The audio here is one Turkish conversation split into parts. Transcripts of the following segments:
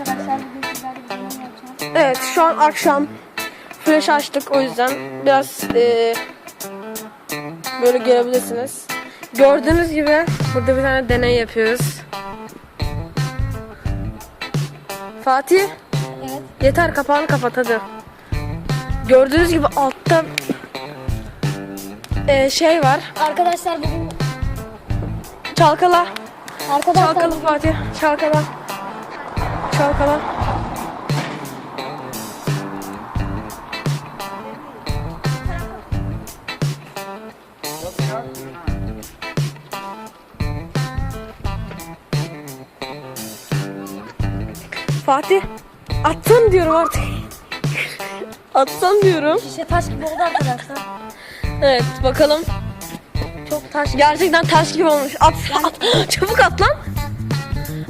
arkadaşlar bugün sizlerle bir deney yapacağız. Evet şu an akşam. Flash açtık o yüzden biraz eee, böyle görebilirsiniz. Gördüğünüz gibi burada bir tane deney yapıyoruz. Fatih Evet. yeter kapağını kapat hadi. Gördüğünüz gibi altta eee, şey var. Arkadaşlar bugün Çalkala. arkadaşlar Çalkala Fatih. Çalkala. Çalkala. Fatih atsan diyorum artık. atsan diyorum. şişe taş gibi oldu arkadaşlar. Evet bakalım. Çok taş. Gerçekten taş gibi olmuş. At, at. Çabuk at lan.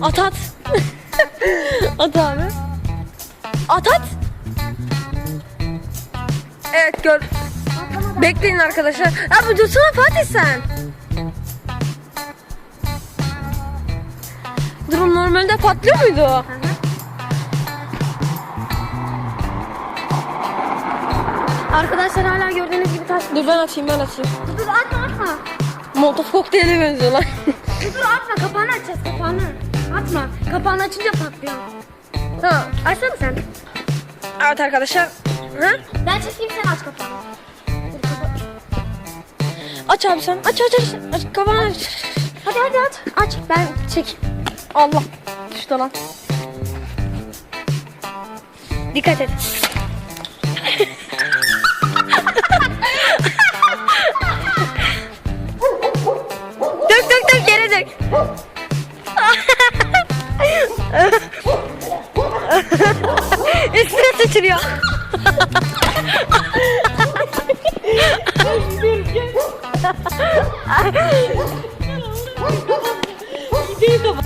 At at. at abi. At at. Evet gör. Bekleyin arkadaşlar. Abi dursana Fatih sen. Durum normalde patlıyor muydu o? Arkadaşlar hala gördüğünüz gibi taş. Dur ben atayım ben atayım. Dur dur atma atma. Molotov kokteyle benziyor lan. Dur dur atma kapağını açacağız kapağını. Atma. Kapağını açınca patlıyor. Tamam. Açsana sen. Evet arkadaşlar. Ha? Ben çekeyim sen aç kapa- Aç abi sen. Aç aç aç. aç kafanı aç. Hadi hadi aç. Aç ben çek. Allah. Düştü lan. Dikkat et. 스트레스 줄이야. 이제서